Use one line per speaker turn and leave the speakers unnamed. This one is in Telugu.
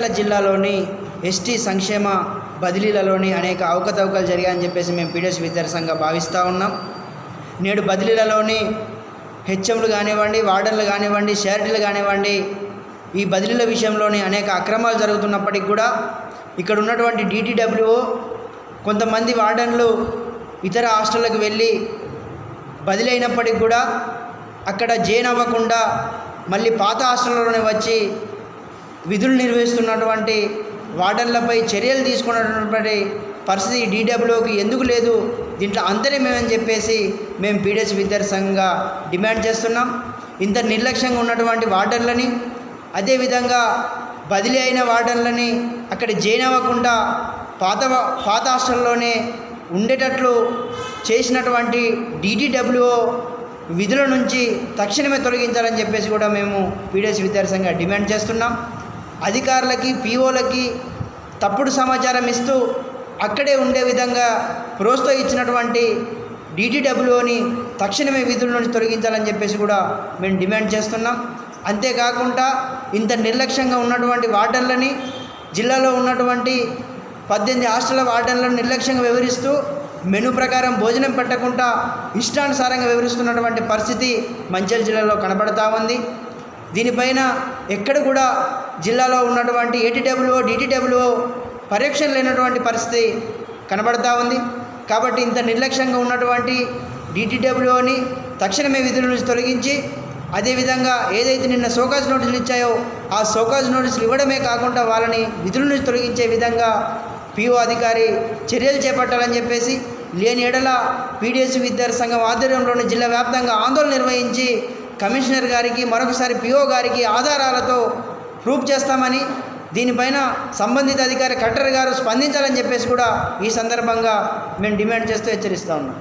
జగిత్యాల జిల్లాలోని ఎస్టీ సంక్షేమ బదిలీలలోని అనేక అవకతవకలు జరిగాయని చెప్పేసి మేము పీడిఎస్ విద్యార్థి భావిస్తూ ఉన్నాం. నేడు బదిలీలలోని హెచ్ఎంలు కానివ్వండి వార్డన్లు కానివ్వండి షారిటీలు కానివ్వండి ఈ బదిలీల విషయంలోని అనేక అక్రమాలు జరుగుతున్నప్పటికి కూడా ఇక్కడ ఉన్నటువంటి డిటిడబ్ల్యూఓ కొంతమంది వార్డన్లు ఇతర హాస్టళ్ళకు వెళ్ళి బదిలీ అయినప్పటికి కూడా అక్కడ జైన్ అవ్వకుండా మళ్ళీ పాత హాస్టల్లోనే వచ్చి విధులు నిర్వహిస్తున్నటువంటి వార్డన్లపై చర్యలు తీసుకున్నటువంటి పరిస్థితి డీడబ్ల్యూకి ఎందుకు లేదు? దీంట్లో అంతర్యమేమని చెప్పేసి మేము పీడిఎస్ విద్యార్థి సంఘంగా డిమాండ్ చేస్తున్నాం. ఇంత నిర్లక్ష్యంగా ఉన్నటువంటి వార్డన్లని అదేవిధంగా బదిలీ అయిన వార్డన్లని అక్కడ జైన్ అవ్వకుండా పాత పాత హాస్టల్లోనే ఉండేటట్లు చేసినటువంటి డీటీడబ్ల్యూఓ విధుల నుంచి తక్షణమే తొలగించాలని చెప్పేసి కూడా మేము పీడిఎస్ విద్యార్థి సంఘ డిమాండ్ చేస్తున్నాం. అధికారులకి పీఓలకి తప్పుడు సమాచారం ఇస్తూ అక్కడే ఉండే విధంగా ప్రోత్సహించినటువంటి డీటీడబ్ల్యూని తక్షణమే విధుల నుంచి తొలగించాలని చెప్పేసి కూడా మేము డిమాండ్ చేస్తున్నాం. అంతేకాకుండా ఇంత నిర్లక్ష్యంగా ఉన్నటువంటి వార్డన్లని జిల్లాలో ఉన్నటువంటి పద్దెనిమిది హాస్టల్ వార్డన్లను నిర్లక్ష్యంగా వివరిస్తూ మెను ప్రకారం భోజనం పెట్టకుండా ఇష్టానుసారంగా వివరిస్తున్నటువంటి పరిస్థితి మంచిర్యాల జిల్లాలో కనబడతా ఉంది. దీనిపైన ఎక్కడ కూడా జిల్లాలో ఉన్నటువంటి ఏటీడబ్ల్యూఓ డిటిడబ్ల్యూఓ పరీక్ష లేనటువంటి పరిస్థితి కనబడతా ఉంది. కాబట్టి ఇంత నిర్లక్ష్యంగా ఉన్నటువంటి డిటిడబ్ల్యూఓని తక్షణమే విధుల నుంచి తొలగించి అదేవిధంగా ఏదైతే నిన్న సోకాజ్ నోటీసులు ఇచ్చాయో ఆ సోకాజ్ నోటీసులు ఇవ్వడమే కాకుండా వాళ్ళని విధుల నుంచి తొలగించే విధంగా పిఓ అధికారి చర్యలు చేపట్టాలని చెప్పేసి లేని ఎడల పీడిఎస్ విద్యార్థి సంఘం ఆధ్వర్యంలోని జిల్లా వ్యాప్తంగా ఆందోళన నిర్వహించి కమిషనర్ గారికి మరొకసారి పిఓ గారికి ఆధారాలతో ప్రూఫ్ చేస్తామని దీనిపైన సంబంధిత అధికారి కలెక్టర్ గారు స్పందించాలని చెప్పేసి కూడా ఈ సందర్భంగా మేము డిమాండ్ చేస్తూ హెచ్చరిస్తా ఉన్నాం.